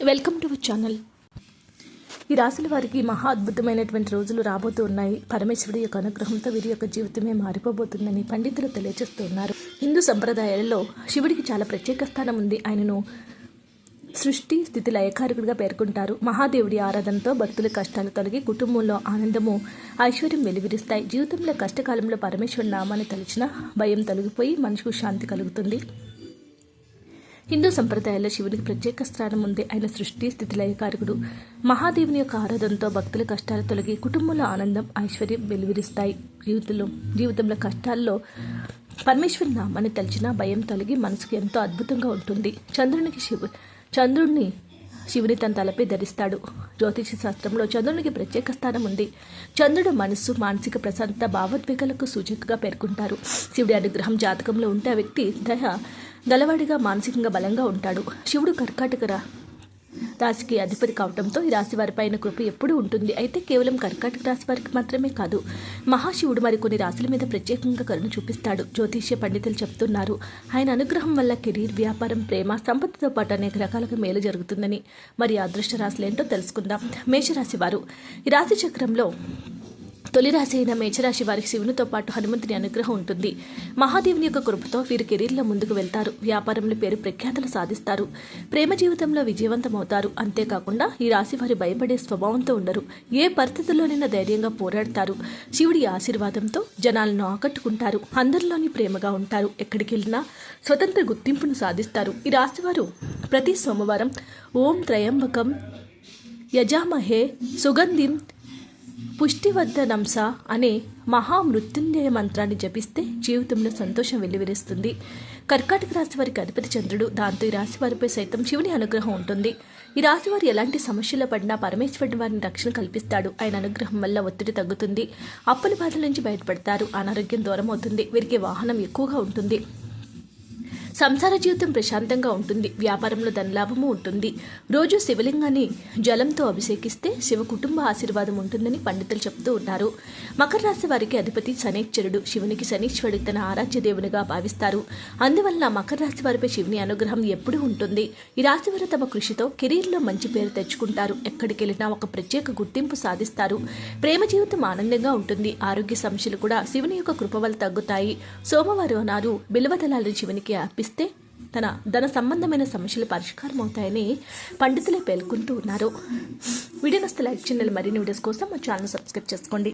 Welcome to channel. ఈ రాశుల వారికి మహా అద్భుతమైనటువంటి రోజులు రాబోతూ ఉన్నాయి. పరమేశ్వరుడి యొక్క అనుగ్రహంతో వీరి యొక్క జీవితమే మారిపోబోతుందని పండితులు తెలియజేస్తున్నారు హిందూ సంప్రదాయాలలో శివుడికి చాలా ప్రత్యేక స్థానం ఉంది. ఆయనను సృష్టి స్థితి లయకారకుడిగా పేర్కొంటారు. మహాదేవుడి ఆరాధనతో భక్తుల కష్టాలు తొలగి కుటుంబంలో ఆనందము ఐశ్వర్యం వెలువరిస్తాయి. జీవితంలో కష్టకాలంలో పరమేశ్వరుని నామాన్ని తలిచిన భయం తొలగిపోయి మనసుకు శాంతి కలుగుతుంది. హిందూ సంప్రదాయాల్లో శివునికి ప్రత్యేక స్థానం ఉంది ఆయన సృష్టి స్థితిలయ కారకుడు మహాదేవుని యొక్క ఆరాధనతో భక్తుల కష్టాలు తొలగి కుటుంబంలో ఆనందం ఐశ్వర్యం వెలువరిస్తాయి. జీవితంలో జీవితంలో కష్టాల్లో పరమేశ్వరి నామాన్ని తలిచిన భయం తొలగి మనసుకు ఎంతో అద్భుతంగా ఉంటుంది. చంద్రునికి శివు చంద్రుణ్ణి శివుని తన తలపై ధరిస్తాడు. జ్యోతిష శాస్త్రంలో చంద్రునికి ప్రత్యేక స్థానం ఉంది. చంద్రుడు మనస్సు మానసిక ప్రశాంతత భావోద్వేగాలకు సూచికగా పేర్కొంటారు. శివుడి అనుగ్రహం జాతకంలో ఉంటే ఆ వ్యక్తి దయ గలవాడిగా మానసికంగా బలంగా ఉంటాడు. శివుడు కర్కాటక రాశికి అధిపతి కావడంతో ఈ రాశి వారిపైన కృప ఎప్పుడూ ఉంటుంది. అయితే కేవలం కర్కాటక రాశి వారికి మాత్రమే కాదు మహాశివుడు మరికొన్ని రాశుల మీద ప్రత్యేకంగా కరుణ చూపిస్తాడు. జ్యోతిష్య పండితులు చెప్తున్నారు ఆయన అనుగ్రహం వల్ల కెరీర్ వ్యాపారం ప్రేమ సంపత్తితో పాటు అనేక రకాలుగా మేలు జరుగుతుందని. మరి అదృష్ట రాశులు ఏంటో తెలుసుకుందాం. మేషరాశి వారు ఈ రాశి చక్రంలో తొలి రాశి అయిన మేచరాశి వారికి శివునితో పాటు హనుమంతుని అనుగ్రహం ఉంటుంది. మహాదేవుని యొక్క కృపతో వీరు కెరీర్లో ముందుకు వెళ్తారు. వ్యాపారంలో పేరు ప్రఖ్యాతలు సాధిస్తారు. ప్రేమ జీవితంలో విజయవంతమవుతారు. అంతేకాకుండా ఈ రాశి వారి భయపడే స్వభావంతో ఉండరు. ఏ పరిస్థితుల్లోనైనా ధైర్యంగా పోరాడతారు. శివుడి ఆశీర్వాదంతో జనాలను ఆకట్టుకుంటారు. అందరిలోని ప్రేమగా ఉంటారు. ఎక్కడికి వెళ్ళినా స్వతంత్ర గుర్తింపును సాధిస్తారు. ఈ రాశి వారు ప్రతి సోమవారం ఓం త్రయంబకం యజామహే సుగంధిం పుష్టివర్ధనంస అనే మహామృత్యుంజయ మంత్రాన్ని జపిస్తే జీవితంలో సంతోషం వెల్లివిరుస్తుంది. కర్కాటక రాశి వారికి అధిపతి చంద్రుడు దాంతో ఈ రాశి వారిపై సైతం శివుని అనుగ్రహం ఉంటుంది. ఈ రాశి వారు ఎలాంటి సమస్యల్లో పడినా పరమేశ్వరుడు వారిని రక్షణ కల్పిస్తాడు. ఆయన అనుగ్రహం వల్ల ఒత్తిడి తగ్గుతుంది. అప్పుల బాధల నుంచి బయటపడతారు. అనారోగ్యం దూరం అవుతుంది వీరికి వాహనం ఎక్కువగా ఉంటుంది. సంసార జీవితం ప్రశాంతంగా ఉంటుంది. వ్యాపారంలో ధనలాభము ఉంటుంది. రోజు శివలింగాన్ని జలంతో అభిషేకిస్తే శివ కుటుంబ ఆశీర్వాదం ఉంటుందని పండితులు చెప్తూ ఉన్నారు. మకర రాశి వారికి అధిపతి శనేశ్వరుడు. శివునికి శనీశ్వరుడు తన ఆరాధ్య దేవునిగా భావిస్తారు. అందువల్ల మకర రాశి వారిపై శివుని అనుగ్రహం ఎప్పుడూ ఉంటుంది. ఈ రాశి వారు తమ కృషితో కెరీర్లో మంచి పేరు తెచ్చుకుంటారు. ఎక్కడికి వెళ్ళినా ఒక ప్రత్యేక గుర్తింపు సాధిస్తారు. ప్రేమ జీవితం ఆనందంగా ఉంటుంది. ఆరోగ్య సమస్యలు కూడా శివుని యొక్క కృప వల్ల తగ్గుతాయి. సోమవారం నాడు బిల్వదళాలను శివునికి అర్పిస్తారు. అర్పిస్తే తన ధన సంబంధమైన సమస్యలు పరిష్కారం అవుతాయని పండితులే పేర్కొంటూ ఉన్నారు. వీడియో నస్తే లైక్ చేయండి. మరిన్ని వీడియోస్ కోసం మా ఛానల్ సబ్స్క్రైబ్ చేసుకోండి.